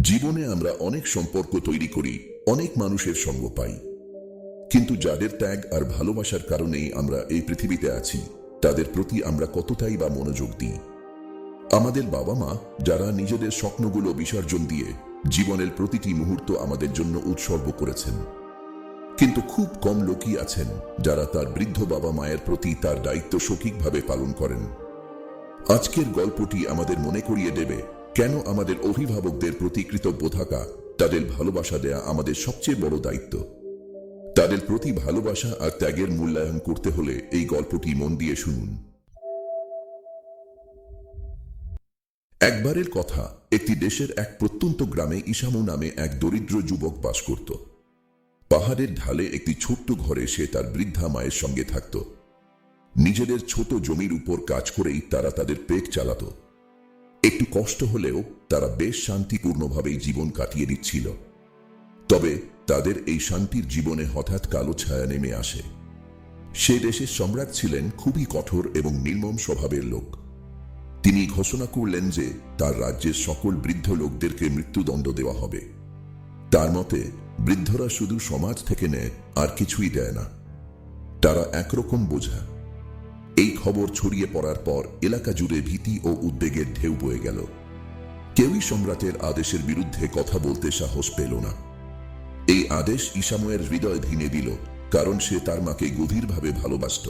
জীবনে আমরা অনেক সম্পর্ক তৈরি করি, অনেক মানুষের সঙ্গ পাই। কিন্তু যাদের ত্যাগ আর ভালোবাসার কারণেই আমরা এই পৃথিবীতে আছি, তাদের প্রতি আমরা কতটাই বা মনোযোগ দিই? আমাদের বাবা মা যারা নিজেদের স্বপ্নগুলো বিসর্জন দিয়ে জীবনের প্রতিটি মুহূর্ত আমাদের জন্য উৎসর্গ করেছেন। কিন্তু খুব কম লোকই আছেন যারা তার বৃদ্ধ বাবা মায়ের প্রতি তার দায়িত্ব সঠিকভাবে পালন করেন। আজকের গল্পটি আমাদের মনে করিয়ে দেবে কেন আমাদের অভিভাবকদের প্রতি কৃতজ্ঞ থাকা, তাদের ভালোবাসা দেয়া আমাদের সবচেয়ে বড় দায়িত্ব? তাদের প্রতি ভালোবাসা আর ত্যাগের মূল্যায়ন করতে হলে এই গল্পটি মন দিয়ে শুনুন। একবারের কথা, একটি দেশের এক প্রত্যন্ত গ্রামে ইসামু নামে এক দরিদ্র যুবক বাস করত। পাহাড়ের ঢালে একটি ছোট্ট ঘরে সে তার বৃদ্ধা মায়ের সঙ্গে থাকত। নিজেদের ছোট জমির উপর কাজ করেই তারা তাদের পেট চালাত। একটু কষ্ট হলেও তারা বেশ শান্তিপূর্ণভাবেই জীবন কাটিয়ে দিচ্ছিল। তবে তাদের এই শান্তির জীবনে হঠাৎ কালো ছায়া নেমে আসে। সে দেশের সম্রাট ছিলেন খুবই কঠোর এবং নির্মম স্বভাবের লোক। তিনি ঘোষণা করলেন যে তার রাজ্যের সকল বৃদ্ধ লোকদেরকে মৃত্যুদণ্ড দেওয়া হবে। তার মতে, বৃদ্ধরা শুধু সমাজ থেকে নেয়, আর কিছুই দেয় না। তারা একরকম বোঝা। এই খবর ছড়িয়ে পড়ার পর এলাকা জুড়ে ভীতি ও উদ্বেগের ঢেউ বয়ে গেল। কেউই সম্রাটের আদেশের বিরুদ্ধে কথা বলতে সাহস পেল না। এই আদেশ ইসাময়ের হৃদয় ভেঙে দিল, কারণ সে তার মাকে গভীরভাবে ভালোবাসত।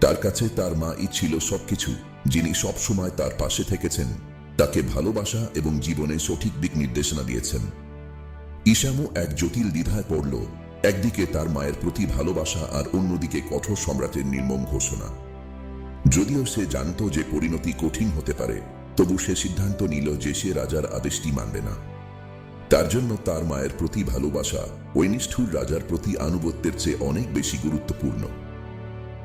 তার কাছে তার মা ই ছিল সবকিছু, যিনি সবসময় তার পাশে থেকেছেন, তাকে ভালোবাসা এবং জীবনে সঠিক দিক নির্দেশনা দিয়েছেন। ইসামু এক জটিল দ্বিধায় পড়ল একদিকে তার মায়ের প্রতি ভালোবাসা আর অন্যদিকে কঠোর সম্রাটের নির্মম ঘোষণা। যদিও সে জানত যে পরিণতি কঠিন হতে পারে, তবু সে সিদ্ধান্ত নিল যে সে রাজার আদেশটি মানবে না। তার জন্য তার মায়ের প্রতি ভালোবাসা ওই নিষ্ঠুর রাজার প্রতি আনুগত্যের চেয়ে অনেক বেশি গুরুত্বপূর্ণ।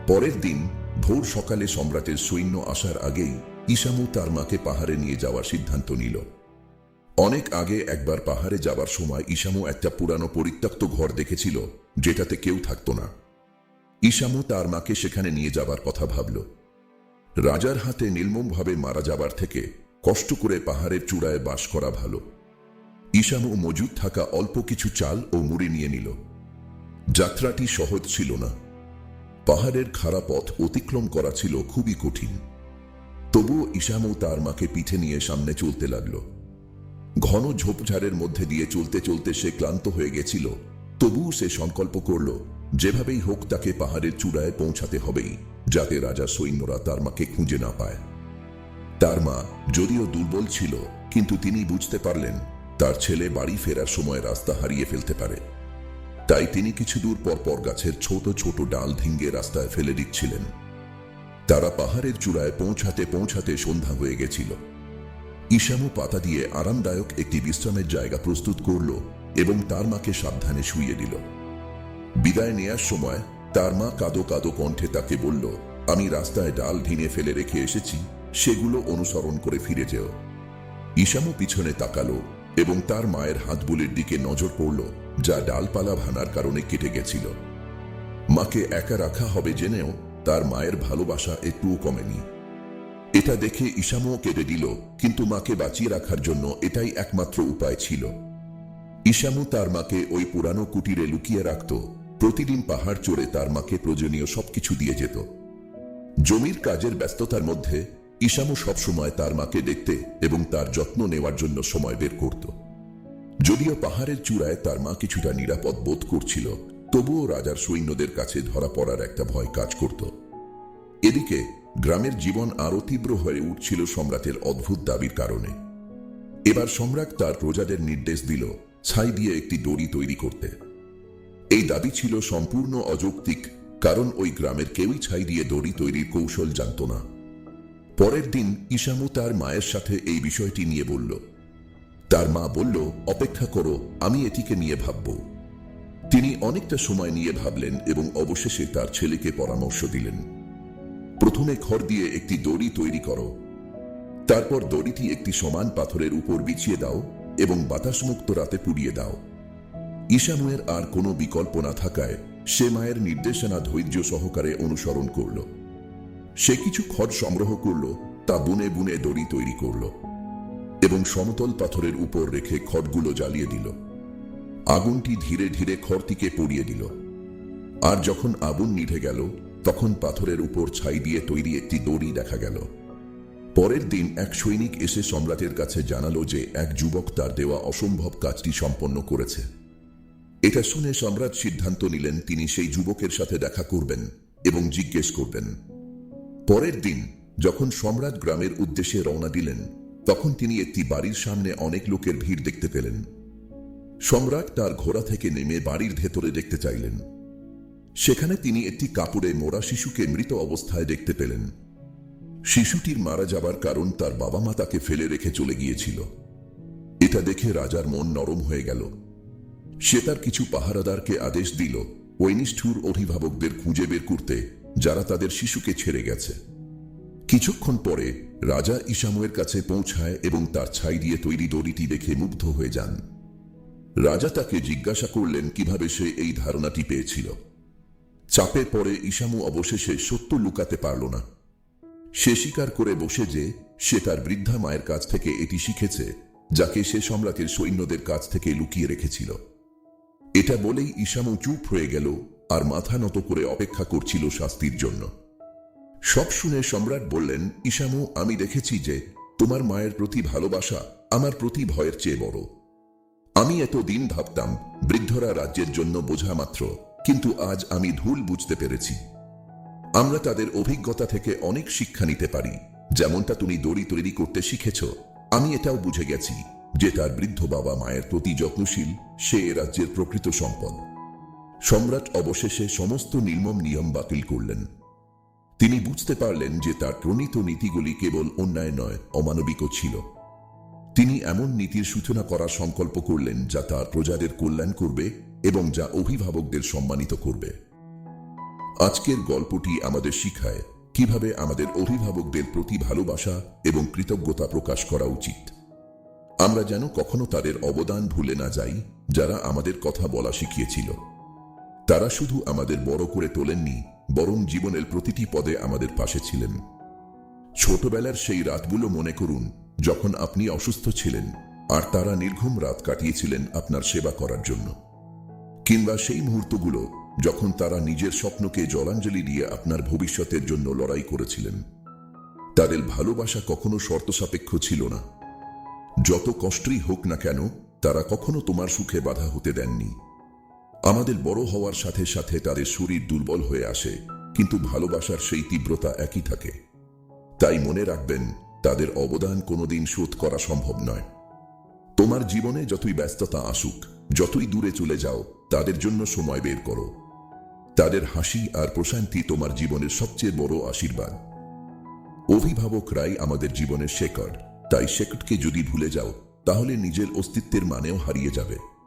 পরের দিন, ভোর সকালে সম্রাটের সৈন্য আসার আগেই ইসামু তার মাকে পাহাড়ে নিয়ে যাওয়ার সিদ্ধান্ত নিল। অনেক আগে একবার পাহাড়ে যাবার সময় ইসামু একটা পুরানো পরিত্যক্ত ঘর দেখেছিল, যেটাতে কেউ থাকতো না। ইসামু তার মাকে সেখানে নিয়ে যাবার কথা ভাবল। রাজার হাতে নির্মমভাবে মারা যাবার থেকে কষ্ট করে পাহাড়ের চূড়ায় বাস করা ভালো। ইসামু মজুদ থাকা অল্প কিছু চাল ও মুড়ি নিয়ে নিল। যাত্রাটি সহজ ছিল না। পাহাড়ের খাড়া পথ অতিক্রম করা ছিল খুবই কঠিন। তবুও ইসামু তার মাকে পিঠে নিয়ে সামনে চলতে লাগল। ঘন ঝোপঝাড়ের মধ্যে দিয়ে চলতে চলতে সে ক্লান্ত হয়ে গেছিল। তবুও সে সংকল্প করল, যেভাবেই হোক তাকে পাহাড়ের চূড়ায় পৌঁছাতে হবেই, যাতে রাজা সৈন্যরা তার মাকে খুঁজে না পায়। তার মা যদিও দুর্বল ছিল, কিন্তু তিনি বুঝতে পারলেন, তার ছেলে বাড়ি ফেরার সময় রাস্তা হারিয়ে ফেলতে পারে। তাই তিনি কিছু দূর পর পর গাছের ছোট ছোট ডাল ভেঙ্গে রাস্তায় ফেলে দিচ্ছিলেন। তারা পাহাড়ের চূড়ায় পৌঁছাতে পৌঁছাতে সন্ধ্যা হয়ে গেছিল। ইসামু পাতা দিয়ে আরামদায়ক একটি বিশ্রামের জায়গা প্রস্তুত করল এবং তার মাকে সাবধানে শুইয়ে দিল। বিদায় নেয়ার সময় তার মা কাদো কাদো কণ্ঠে তাকে বলল, আমি রাস্তায় ডাল ভিনে ফেলে রেখে এসেছি, সেগুলো অনুসরণ করে ফিরে যেও। ইসামু পিছনে তাকালো এবং তার মায়ের হাতগুলির দিকে নজর পড়ল, যা ডালপালা ভানার কারণে কেটে গেছিল। মাকে একা রাখা হবে জেনেও তার মায়ের ভালোবাসা একটুও কমেনি। এটা দেখে ইসামও কেঁদে দিল, কিন্তু মাকে বাঁচিয়ে রাখার জন্য এটাই একমাত্র উপায় ছিল। ইসামু তার মাকে ওই পুরানো কুটিরে লুকিয়ে রাখত। প্রতিদিন পাহাড় চড়ে তার মাকে প্রয়োজনীয় সবকিছু দিয়ে যেত। জমির কাজের ব্যস্ততার মধ্যে ইসামু সবসময় তার মাকে দেখতে এবং তার যত্ন নেওয়ার জন্য সময় বের করত। যদিও পাহাড়ের চূড়ায় তার মা কিছুটা নিরাপদ বোধ করছিল, তবুও রাজার সৈন্যদের কাছে ধরা পড়ার একটা ভয় কাজ করত। এদিকে গ্রামের জীবন আরও তীব্র হয়ে উঠছিল সম্রাটের অদ্ভুত দাবির কারণে। এবার সম্রাট তার প্রজাদের নির্দেশ দিল ছাই দিয়ে একটি দড়ি তৈরি করতে। এই দাবি ছিল সম্পূর্ণ অযৌক্তিক, কারণ ওই গ্রামের কেউই ছাই দিয়ে দড়ি তৈরির কৌশল জানত না। পরের দিন ইসামু তার মায়ের সাথে এই বিষয়টি নিয়ে বলল। তার মা বলল, অপেক্ষা করো, আমি এটিকে নিয়ে ভাবব। তিনি অনেকটা সময় নিয়ে ভাবলেন এবং অবশেষে তার ছেলেকে পরামর্শ দিলেন। প্রথমে খড় দিয়ে একটি দড়ি তৈরি করো। তারপর দড়িটি একটি সমান পাথরের উপর বিছিয়ে দাও এবং বাতাসমুক্ত রাতে পুড়িয়ে দাও। ঈশানুয়ের আর কোনো বিকল্প না থাকায় সে মায়ের নির্দেশনা ধৈর্য সহকারে অনুসরণ করল। সে কিছু খড় সংগ্রহ করল, তা বুনে বুনে দড়ি তৈরি করল এবং সমতল পাথরের উপর রেখে খড়গুলো জ্বালিয়ে দিল। আগুনটি ধীরে ধীরে খড়টিকে পড়িয়ে দিল। আর যখন আগুন নিভে গেল তখন পাথরের উপর ছাই দিয়ে তৈরি একটি দড়ি দেখা গেল। পরের দিন এক সৈনিক এসে সম্রাটের কাছে জানালো যে এক যুবক তার দেওয়া অসম্ভব কাজটি সম্পন্ন করেছে। এটা শুনে সম্রাট সিদ্ধান্ত নিলেন তিনি সেই যুবকের সাথে দেখা করবেন এবং জিজ্ঞেস করবেন। পরের দিন যখন সম্রাট গ্রামের উদ্দেশ্যে রওনা দিলেন, তখন তিনি একটি বাড়ির সামনে অনেক লোকের ভিড় দেখতে পেলেন। সম্রাট তার ঘোড়া থেকে নেমে বাড়ির ভেতরে দেখতে চাইলেন। সেখানে তিনি একটি কাপড়ে মোড়া শিশুকে মৃত অবস্থায় দেখতে পেলেন। শিশুটির মারা যাবার কারণ তার বাবা মা তাকে ফেলে রেখে চলে গিয়েছিল। এটা দেখে রাজার মন নরম হয়ে গেল। সে তার কিছু পাহারাদারকে আদেশ দিল ওই নিষ্ঠুর অভিভাবকদের খুঁজে বের করতে, যারা তাদের শিশুকে ছেড়ে গেছে। কিছুক্ষণ পরে রাজা ইসামুয়ের কাছে পৌঁছায় এবং তার ছাই দিয়ে তৈরি দড়িটি দেখে মুগ্ধ হয়ে যান। রাজা তাকে জিজ্ঞাসা করলেন কীভাবে সে এই ধারণাটি পেয়েছিল। চাপে পড়ে ইসামু অবশেষে সত্য লুকাতে পারল না। সে স্বীকার করে বসে যে, সে তার বৃদ্ধা মায়ের কাছ থেকে এটি শিখেছে, যাকে সে সম্রাটের সৈন্যদের কাছ থেকে লুকিয়ে রেখেছিল। এটা বলেই ইসামু চুপ হয়ে গেল আর মাথা নত করে অপেক্ষা করছিল শাস্তির জন্য। সব শুনে সম্রাট বললেন ইসামু আমি দেখেছি যে, তোমার মায়ের প্রতি ভালোবাসা আমার প্রতি ভয়ের চেয়ে বড়। আমি এতদিন ভাবতাম, বৃদ্ধরা রাজ্যের জন্য বোঝা মাত্র। কিন্তু আজ আমি ভুল বুঝতে পেরেছি। আমরা তাদের অভিজ্ঞতা থেকে অনেক শিক্ষা নিতে পারি। যেমনটা তুমি দড়ি তৈরি করতে শিখেছ, আমি এটাও বুঝে গেছি যে তার বৃদ্ধ বাবা মায়ের প্রতি যত্নশীল, সে রাজ্যের প্রকৃত সম্পদ। সম্রাট অবশেষে সমস্ত নির্মম নিয়ম বাতিল করলেন। তিনি বুঝতে পারলেন যে তার প্রণীত নীতিগুলি কেবল অন্যায় নয়, অমানবিকও ছিল। তিনি এমন নীতির সূচনা করার সংকল্প করলেন যা তার প্রজাদের কল্যাণ করবে এবং যা অভিভাবকদের সম্মানিত করবে। আজকের গল্পটি আমাদের শিখায় কীভাবে আমাদের অভিভাবকদের প্রতি ভালোবাসা এবং কৃতজ্ঞতা প্রকাশ করা উচিত। আমরা যেন কখনো তাদের অবদান ভুলে না যাই, যারা আমাদের কথা বলা শিখিয়েছিল। তারা শুধু আমাদের বড় করে তোলেননি, বরং জীবনের প্রতিটি পদে আমাদের পাশে ছিলেন। ছোটবেলার সেই রাতগুলো মনে করুন, যখন আপনি অসুস্থ ছিলেন, আর তারা নির্ঘুম রাত কাটিয়েছিলেন আপনার সেবা করার জন্য। কিংবা সেই মুহূর্তগুলো যখন তারা নিজের স্বপ্নকে জলাঞ্জলি দিয়ে আপনার ভবিষ্যতের জন্য লড়াই করেছিলেন। তাদের ভালোবাসা কখনো শর্ত সাপেক্ষ ছিল না। যত কষ্টই হোক না কেন, তারা কখনো তোমার সুখে বাধা হতে দেননি। আমাদের বড় হওয়ার সাথে সাথে তাদের শরীর দুর্বল হয়ে আসে, কিন্তু ভালোবাসার সেই তীব্রতা একই থাকে। তাই মনে রাখবেন, তাদের অবদান কোনোদিন শোধ করা সম্ভব নয়। তোমার জীবনে যতই ব্যস্ততা আসুক, যতই দূরে চলে যাও তাদের জন্য সময় বের করো। তাদের হাসি আর প্রশান্তি তোমার জীবনের সবচেয়ে বড় আশীর্বাদ। অভিভাবকরাই আমাদের জীবনের শেকড়, তাই শেকড়কে যদি ভুলে যাও, তাহলে নিজের অস্তিত্বের মানেও হারিয়ে যাবে।